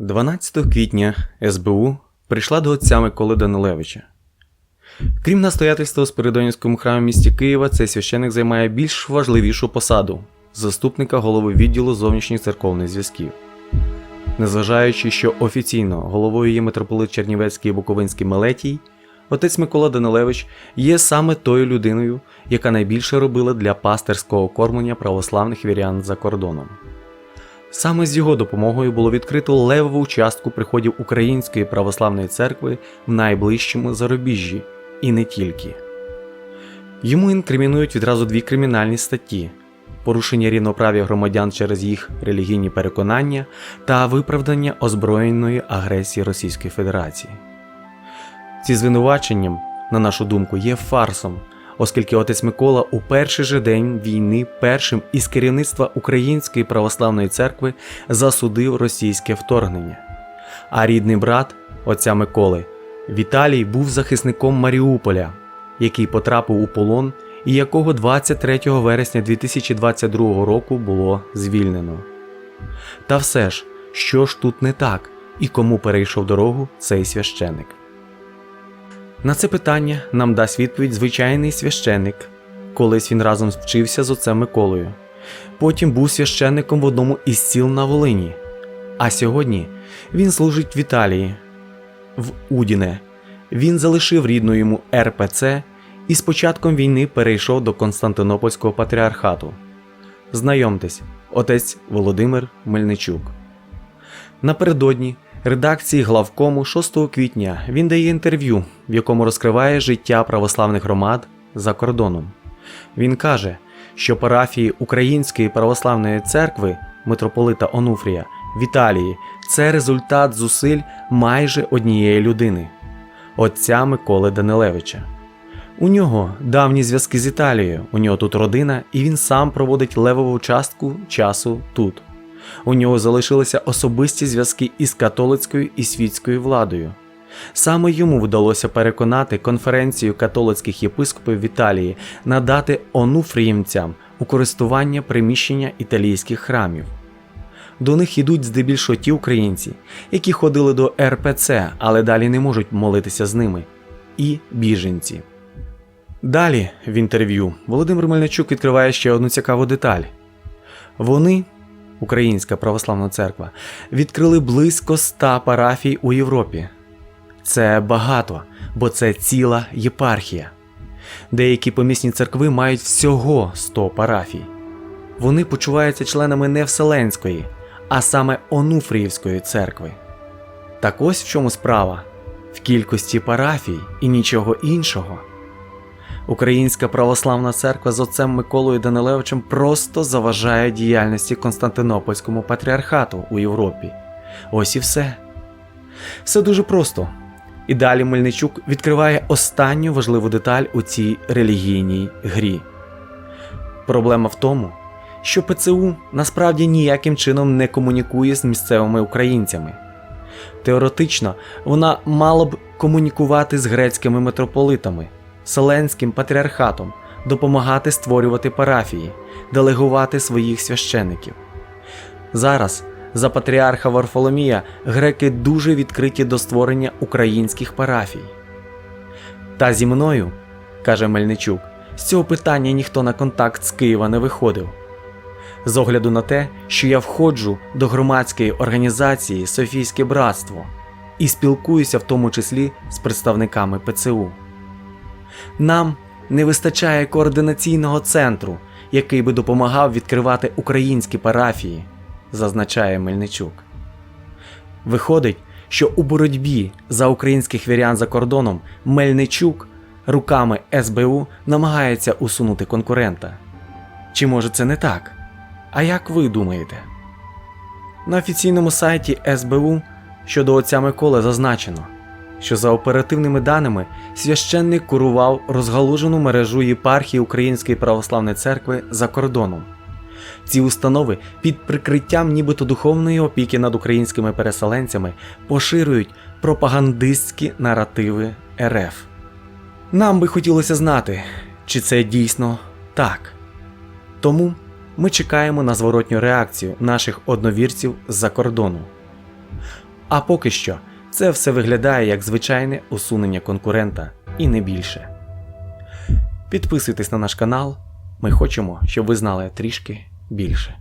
12 квітня СБУ прийшла до отця Миколи Данилевича. Крім настоятельства у Спиридонівському храмі місті Києва, цей священик займає більш важливішу посаду заступника голови відділу зовнішніх церковних зв'язків. Незважаючи, що офіційно головою є митрополит Чернівецький і Буковинський Мелетій, отець Микола Данилевич є саме тою людиною, яка найбільше робила для пастирського кормлення православних вірян за кордоном. Саме з його допомогою було відкрито левову частку приходів Української православної церкви в найближчому зарубіжжі, і не тільки. Йому інкримінують відразу дві кримінальні статті: порушення рівноправ'я громадян через їх релігійні переконання та виправдання озброєної агресії Російської Федерації. Ці звинуваченням, на нашу думку, є фарсом, оскільки отець Микола у перший же день війни першим із керівництва Української православної церкви засудив російське вторгнення. А рідний брат отця Миколи Віталій був захисником Маріуполя, який потрапив у полон і якого 23 вересня 2022 року було звільнено. Та все ж, що ж тут не так і кому перейшов дорогу цей священик? На це питання нам дасть відповідь звичайний священник. Колись він разом вчився з отцем Миколою. Потім був священником в одному із сіл на Волині. А сьогодні він служить в Італії, в Удіне. Він залишив рідну йому РПЦ і з початком війни перейшов до Константинопольського патріархату. Знайомтесь, отець Володимир Мельничук. Напередодні редакції главкому 6 квітня він дає інтерв'ю, в якому розкриває життя православних громад за кордоном. Він каже, що парафії Української православної церкви митрополита Онуфрія в Італії це результат зусиль майже однієї людини отця Миколи Данилевича. У нього давні зв'язки з Італією, у нього тут родина, і він сам проводить левову частку часу тут. У нього залишилися особисті зв'язки із католицькою і світською владою. Саме йому вдалося переконати конференцію католицьких єпископів в Італії надати онуфріїмцям у користування приміщення італійських храмів. До них йдуть здебільшого ті українці, які ходили до РПЦ, але далі не можуть молитися з ними, і біженці. Далі в інтерв'ю Володимир Мельничук відкриває ще одну цікаву деталь. Вони, Українська православна церква, відкрили близько ста парафій у Європі. Це багато, бо це ціла єпархія. Деякі помісні церкви мають всього 100 парафій. Вони почуваються членами не Вселенської, а саме Онуфріївської церкви. Так ось в чому справа в кількості парафій і нічого іншого. Українська православна церква з отцем Миколою Данилевичем просто заважає діяльності Константинопольському патріархату у Європі. Ось і все. Все дуже просто. І далі Мельничук відкриває останню важливу деталь у цій релігійній грі. Проблема в тому, що ПЦУ насправді ніяким чином не комунікує з місцевими українцями. Теоретично вона мала б комунікувати з грецькими митрополитами, Вселенським патріархатом, допомагати створювати парафії, делегувати своїх священиків. Зараз за патріарха Варфоломія греки дуже відкриті до створення українських парафій. Та зі мною, каже Мельничук, з цього питання ніхто на контакт з Києва не виходив. З огляду на те, що я входжу до громадської організації Софійське братство і спілкуюся в тому числі з представниками ПЦУ. Нам не вистачає координаційного центру, який би допомагав відкривати українські парафії, зазначає Мельничук. Виходить, що у боротьбі за українських вірян за кордоном Мельничук руками СБУ намагається усунути конкурента. Чи може це не так? А як ви думаєте? На офіційному сайті СБУ щодо отця Миколи зазначено, що за оперативними даними священник курував розгалужену мережу єпархії Української православної церкви за кордоном. Ці установи під прикриттям нібито духовної опіки над українськими переселенцями поширюють пропагандистські наративи РФ. Нам би хотілося знати, чи це дійсно так. Тому ми чекаємо на зворотню реакцію наших одновірців з-за кордону. А поки що це все виглядає як звичайне усунення конкурента і не більше. Підписуйтесь на наш канал. Ми хочемо, щоб ви знали трішки більше.